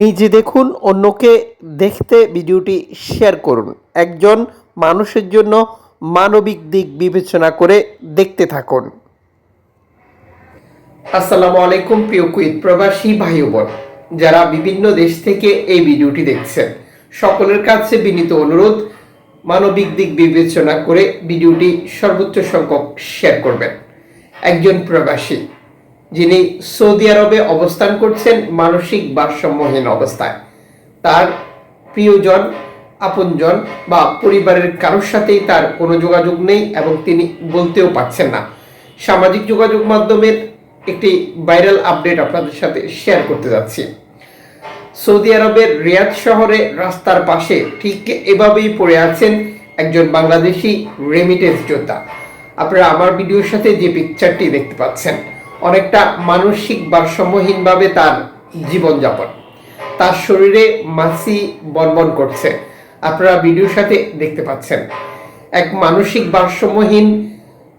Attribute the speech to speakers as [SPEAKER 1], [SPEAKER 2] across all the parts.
[SPEAKER 1] নিজে দেখুন, অন্যকে দেখতে ভিডিওটি শেয়ার করুন। একজন মানুষের জন্য মানবিক দিক বিবেচনা করে দেখতে থাকুন। আসসালামু আলাইকুম, প্রিয় কুইত প্রবাসী ভাই বোন যারা বিভিন্ন দেশ থেকে এই ভিডিওটি দেখছেন, সকলের কাছে বিনীত অনুরোধ, মানবিক দিক বিবেচনা করে ভিডিওটি সর্বোচ্চ সংখ্যক শেয়ার করবেন। একজন প্রবাসী যিনি সৌদি আরবে অবস্থান করছেন মানসিক ভারসাম্যহীন অবস্থায়। তার প্রিয়জন, আপনজন বা পরিবারের কারোর সাথেই তার কোনো যোগাযোগ নেই এবং তিনি বলতেও পারছেন না। সামাজিক যোগাযোগ মাধ্যমের একটি ভাইরাল আপডেট আপনাদের সাথে শেয়ার করতে যাচ্ছি। সৌদি আরবের রিয়াদ শহরে রাস্তার পাশে ঠিক এভাবেই পড়ে আছেন একজন বাংলাদেশি রেমিটেন্স যোদ্ধা। আপনারা আমার ভিডিওর সাথে যে পিকচারটি দেখতে পাচ্ছেন অনেকটা মানসিক ভারসাম্যহীনভাবে তার জীবনযাপন। তার শরীরে মাসি বনবন করছে। আপনারা ভিডিওর সাথে দেখতে পাচ্ছেন। এক মানসিক ভারসাম্যহীন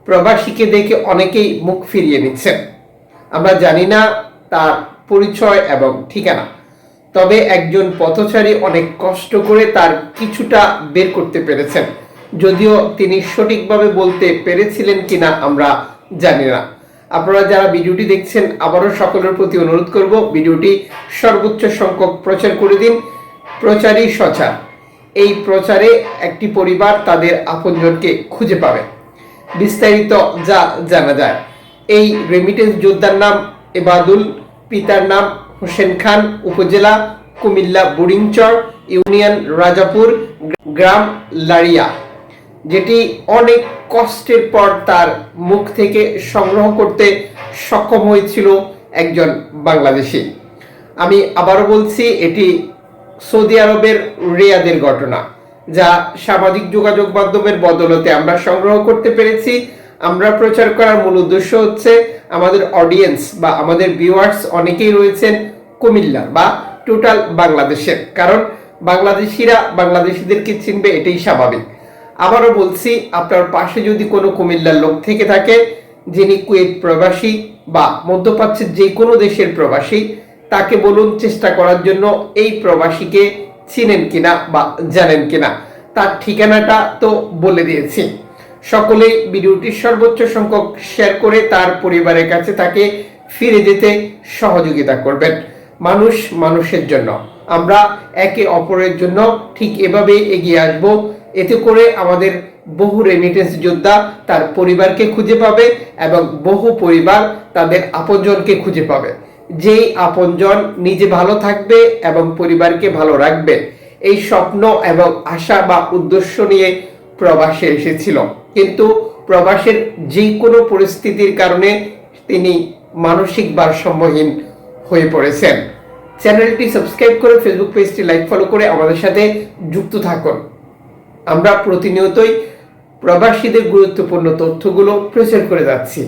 [SPEAKER 1] প্রবাসীকে দেখে অনেকেই মুখ ফিরিয়ে নিচ্ছেন। আমরা জানি না তার পরিচয় এবং ঠিকানা। তবে একজন পথচারী অনেক কষ্ট করে তার কিছুটা বের করতে পেরেছেন। যদিও তিনি সঠিকভাবে বলতে পেরেছিলেন কিনা আমরা জানি না। আপনারা যারা ভিডিওটি দেখছেন, আবারও সকলের প্রতি অনুরোধ করব ভিডিওটি সর্বোচ্চ সংখ্যক প্রচার করে দিন। প্রচারই সচার। এই প্রচারে একটি পরিবার তাদের আপনজনকে খুঁজে পাবে। বিস্তারিত যা জানা যায়। এই রেমিটেন্স যোদ্ধার নাম এবাদুল, পিতার নাম হোসেন খান, উপজেলা কুমিল্লা বুড়িংচর ইউনিয়ন রাজাপুর, গ্রাম লারিয়া যেটি অনেক কষ্টের পর তার মুখ থেকে সংগ্রহ করতে সক্ষম হয়েছিল একজন বাংলাদেশি। আমি আবারও বলছি, এটি সৌদি আরবের রিয়াদের ঘটনা, যা সামাজিক যোগাযোগ মাধ্যমের বদলতে আমরা সংগ্রহ করতে পেরেছি। আমরা প্রচার করার মূল উদ্দেশ্য হচ্ছে, আমাদের অডিয়েন্স বা আমাদের ভিউয়ার্স অনেকেই রয়েছেন কুমিল্লার বা টোটাল বাংলাদেশের। কারণ বাংলাদেশিরা বাংলাদেশিদেরকে চিনবে, এটাই স্বাভাবিক। আবারও বলছি, আপনার পাশে যদি কোনো কুমিল্লার লোক থেকে থাকে, যিনি কুয়েত প্রবাসী বা মধ্যপ্রাচ্যের যে কোনো দেশের প্রবাসী, তাকে বলুন চেষ্টা করার জন্য এই প্রবাসীকে চিনেন কিনা বা জানেন কিনা। তার ঠিকানাটা তো বলে দিয়েছি। সকলেই ভিডিওটি সর্বোচ্চ সংখ্যক শেয়ার করে তার পরিবারের কাছে তাকে ফিরে যেতে সহযোগিতা করবেন। মানুষ মানুষের জন্য। আমরা একে অপরের জন্য ঠিক এভাবে এগিয়ে আসব। এতে করে আমাদের বহু রেমিটেন্স যোদ্ধা তার পরিবারকে খুঁজে পাবে এবং বহু পরিবার তাদের আপনজনকে খুঁজে পাবে। যেই আপনজন নিজে ভালো থাকবে এবং পরিবারকে ভালো রাখবে, এই স্বপ্ন এবং আশা বা উদ্দেশ্য নিয়ে প্রবাসে এসেছিল। কিন্তু প্রবাসের যে কোনো পরিস্থিতির কারণে তিনি মানসিক ভারসাম্যহীন হয়ে পড়েছেন। চ্যানেলটি সাবস্ক্রাইব করে ফেসবুক পেজটি লাইক ফলো করে আমাদের সাথে যুক্ত থাকুন। আমরা প্রতিনিয়তই প্রবাসীদের গুরুত্বপূর্ণ তথ্যগুলো প্রচার করে যাচ্ছি।